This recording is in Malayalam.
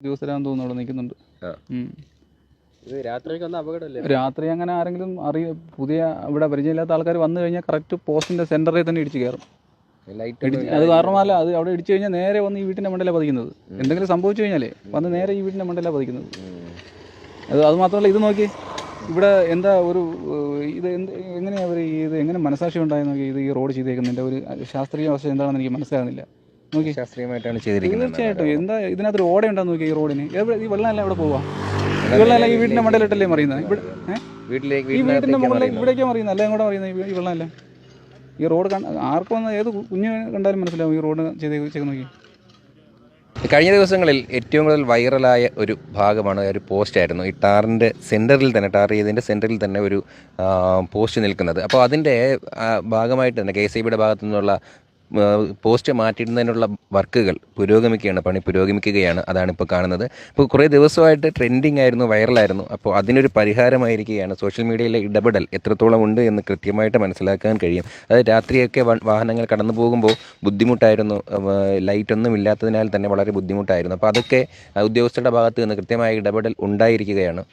ഉദ്യോഗസ്ഥരാന്ന് തോന്നുന്നു അവിടെ നിൽക്കുന്നുണ്ട്. രാത്രി അങ്ങനെ ആരെങ്കിലും അറിയ പുതിയ ഇവിടെ പരിചയമില്ലാത്ത ആൾക്കാർ വന്നു കഴിഞ്ഞാൽ കറക്റ്റ് പോസ്റ്റിന്റെ സെന്ററിൽ തന്നെ ഇടിച്ചു കയറും. ലൈറ്റ് അത് കാരണമല്ല അത് അവിടെ ഇടിച്ചു കഴിഞ്ഞാൽ നേരെ വന്ന് ഈ വീട്ടിന്റെ മണ്ടല പതിക്കുന്നത്. എന്തെങ്കിലും സംഭവിച്ചു കഴിഞ്ഞാലേ വന്ന് നേരെ ഈ വീട്ടിന്റെ മണ്ടല പതിക്കുന്നത്. അത് അത് മാത്രമല്ല ഇത് നോക്കി. ഇവിടെ എന്താ ഒരു ഇത് എന്ത് എങ്ങനെയാ അവർ ഇത് എങ്ങനെ മനസാക്ഷി ഉണ്ടായി നോക്കി ഇത് ഈ റോഡ് ചെയ്തേക്കുന്നതിന്റെ ഒരു ശാസ്ത്രീയ വശം എന്താണെന്ന് എനിക്ക് മനസ്സിലാകുന്നില്ല. നോക്കി. ശാസ്ത്രീയമായിട്ടാണ് ചെയ്തിരിക്കുന്നത് തീർച്ചയായിട്ടും. എന്താ ഇതിനകത്തൊരു ഓട ഉണ്ടാന്ന് നോക്കി ഈ റോഡിന്? ഈ വെള്ളമല്ല എവിടെ പോവാ? ഈ വെള്ളമല്ല ഈ വീടിന്റെ മണ്ടയിലിട്ടല്ലേ മറിയുന്നത് ഇവിടെ വീട്ടിലേക്ക് ഈ വീടിന്റെ മുകളിലേക്ക്. ഇവിടേക്കാ മറിയുന്നത് അല്ല എങ്ങോട്ടാ മറിയുന്നത് ഈ- വെള്ളമല്ല ഈ റോഡ് ആർക്കും വന്ന ഏത് കുഞ്ഞ് കണ്ടാലും മനസ്സിലാവും ഈ റോഡ് ചെയ്ത് ചെയ്ത് നോക്കി. കഴിഞ്ഞ ദിവസങ്ങളിൽ ഏറ്റവും കൂടുതൽ വൈറലായ ഒരു ഭാഗമാണ് ഒരു പോസ്റ്റ് ആയിരുന്നു. ഈ ടാറിന്റെ സെന്ററിൽ തന്നെ ടാർ ചെയ്തതിന്റെ സെന്ററിൽ തന്നെ ഒരു പോസ്റ്റ് നിൽക്കുന്നത്. അപ്പോൾ അതിന്റെ ഭാഗമായിട്ട് തന്നെ കെ എസ് ഐ ബിയുടെ ഭാഗത്തു നിന്നുള്ള പോസ്റ്റ് മാറ്റിയിടുന്നതിനുള്ള വർക്കുകൾ പുരോഗമിക്കുകയാണ് പണി പുരോഗമിക്കുകയാണ് അതാണ് ഇപ്പോൾ കാണുന്നത്. ഇപ്പോൾ കുറേ ദിവസമായിട്ട് ട്രെൻഡിങ് ആയിരുന്നു വൈറലായിരുന്നു അപ്പോൾ അതിനൊരു പരിഹാരമായിരിക്കുകയാണ്. സോഷ്യൽ മീഡിയയിലെ ഇടപെടൽ എത്രത്തോളം ഉണ്ട് എന്ന് കൃത്യമായിട്ട് മനസ്സിലാക്കാൻ കഴിയും. അതായത് രാത്രിയൊക്കെ വാഹനങ്ങൾ കടന്നു പോകുമ്പോൾ ബുദ്ധിമുട്ടായിരുന്നു ലൈറ്റൊന്നും ഇല്ലാത്തതിനാൽ തന്നെ വളരെ ബുദ്ധിമുട്ടായിരുന്നു. അപ്പോൾ അതൊക്കെ ഉദ്യോഗസ്ഥരുടെ ഭാഗത്ത് നിന്ന് കൃത്യമായ ഇടപെടൽ ഉണ്ടായിരിക്കുകയാണ്.